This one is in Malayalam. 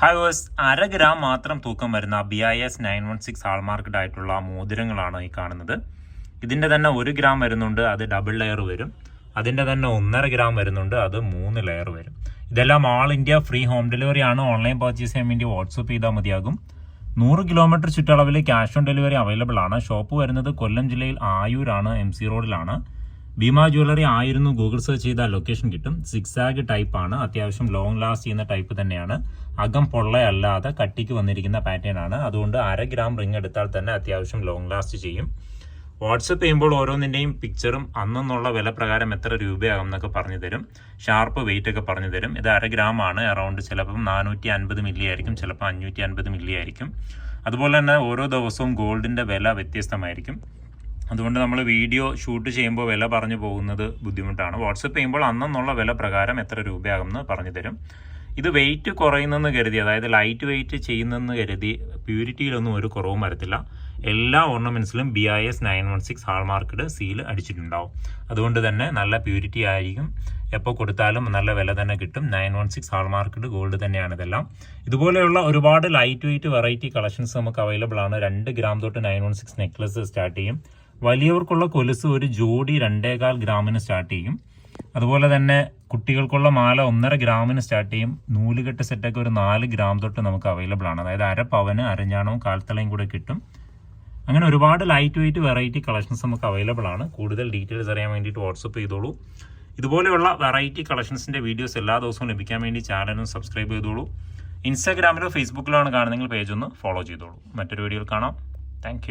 ഹായ് വേഴ്സ് അര ഗ്രാം മാത്രം തൂക്കം വരുന്ന B I S nine one six hallmarked ആയിട്ടുള്ള മോതിരങ്ങളാണ് ഈ കാണുന്നത്. ഇതിന്റെ തന്നെ ഒരു ഗ്രാം വരുന്നുണ്ട് അത് ഡബിൾ ലെയർ വരും. അതിന്റെ തന്നെ ഒന്നര ഗ്രാം വരുന്നുണ്ട് അത് മൂന്ന് ലെയർ വരും. ഇതെല്ലാം all India free home delivery ആണ്. ഓൺലൈൻ പർച്ചേസ് ചെയ്യാൻ വേണ്ടി വാട്സപ്പ് ചെയ്താൽ മതിയാകും. നൂറ് കിലോമീറ്റർ ചുറ്റളവിൽ ക്യാഷ് ഓൺ ഡെലിവറി അവൈലബിൾ ആണ്. ഷോപ്പ് വരുന്നത് കൊല്ലം ജില്ലയിൽ ആയൂരാണ് എം സി റോഡിലാണ് ഭീമ ജ്വല്ലറി ആയിരുന്നു ഗൂഗിൾ സെർച്ച് ചെയ്താൽ ലൊക്കേഷൻ കിട്ടും. സിക്സാഗ് ടൈപ്പ് ആണ് അത്യാവശ്യം ലോങ് ലാസ്റ്റ് ചെയ്യുന്ന ടൈപ്പ് തന്നെയാണ്. അകം പൊള്ളയല്ലാതെ കട്ടിക്ക് വന്നിരിക്കുന്ന പാറ്റേൺ ആണ്. അതുകൊണ്ട് അര ഗ്രാം റിംഗ് എടുത്താൽ തന്നെ അത്യാവശ്യം ലോങ് ലാസ്റ്റ് ചെയ്യും. വാട്സപ്പ് ചെയ്യുമ്പോൾ ഓരോന്നിന്റെയും പിക്ചറും അന്നെന്നുള്ള വില പ്രകാരം എത്ര രൂപയാകും എന്നൊക്കെ പറഞ്ഞു തരും. ഷാർപ്പ് വെയിറ്റ് ഒക്കെ പറഞ്ഞു തരും. ഇത് അര ഗ്രാം ആണ്. അറൗണ്ട് ചിലപ്പം നാനൂറ്റി അൻപത് മില്ലി ആയിരിക്കും. ചിലപ്പോൾ അഞ്ഞൂറ്റി അൻപത് മില്ലി ആയിരിക്കും. അതുപോലെ തന്നെ ഓരോ ദിവസവും ഗോൾഡിന്റെ വില വ്യത്യസ്തമായിരിക്കും. അതുകൊണ്ട് നമ്മൾ വീഡിയോ ഷൂട്ട് ചെയ്യുമ്പോൾ വില പറഞ്ഞു പോകുന്നത് ബുദ്ധിമുട്ടാണ്. വാട്സപ്പ് ചെയ്യുമ്പോൾ അന്നെന്നുള്ള വില പ്രകാരം എത്ര രൂപയാകുമെന്ന് പറഞ്ഞു തരും. ഇത് വെയിറ്റ് കുറയുന്നെന്ന് കരുതി അതായത് ലൈറ്റ് വെയിറ്റ് ചെയ്യുന്നെന്ന് കരുതി പ്യൂരിറ്റിയിലൊന്നും ഒരു കുറവും വരത്തില്ല. എല്ലാ ഓർണമെന്റ്സിലും B I S nine one six hallmarked seal അടിച്ചിട്ടുണ്ടാവും. അതുകൊണ്ട് തന്നെ നല്ല പ്യൂരിറ്റി ആയിരിക്കും. എപ്പോൾ കൊടുത്താലും നല്ല വില തന്നെ കിട്ടും. Nine one six hallmarked gold തന്നെയാണ് ഇതെല്ലാം. ഇതുപോലെയുള്ള ഒരുപാട് ലൈറ്റ് വെയിറ്റ് വെറൈറ്റി കളക്ഷൻസ് നമുക്ക് അവൈലബിൾ ആണ്. രണ്ട് ഗ്രാം തൊട്ട് nine one six necklace start ചെയ്യും. വലിയവർക്കുള്ള കൊലുസ് ഒരു ജോഡി രണ്ടേകാൽ ഗ്രാമിന് സ്റ്റാർട്ട് ചെയ്യും. അതുപോലെ തന്നെ കുട്ടികൾക്കുള്ള മാല ഒന്നര ഗ്രാമിന് സ്റ്റാർട്ട് ചെയ്യും. നൂലുകെട്ട് സെറ്റൊക്കെ ഒരു നാല് ഗ്രാം തൊട്ട് നമുക്ക് അവൈലബിൾ ആണ്. അതായത് അര പവന് അരഞ്ഞാണവും കാൽത്തളയും കൂടെ കിട്ടും. അങ്ങനെ ഒരുപാട് ലൈറ്റ് വെയിറ്റ് വെറൈറ്റി കളക്ഷൻസ് നമുക്ക് അവൈലബിൾ ആണ്. കൂടുതൽ ഡീറ്റെയിൽസ് അറിയാൻ വേണ്ടിയിട്ട് വാട്സപ്പ് ചെയ്തോളൂ. ഇതുപോലെയുള്ള വെറൈറ്റി കളക്ഷൻസിന്റെ വീഡിയോസ് എല്ലാ ദിവസവും ലഭിക്കാൻ വേണ്ടി ചാനലും സബ്സ്ക്രൈബ് ചെയ്തോളൂ. ഇൻസ്റ്റാഗ്രാമിലോ ഫേസ്ബുക്കിലോ ആണ് കാണുന്നെങ്കിൽ പേജ് ഒന്ന് ഫോളോ ചെയ്തോളൂ. മറ്റൊരു വീഡിയോയിൽ കാണാം. താങ്ക്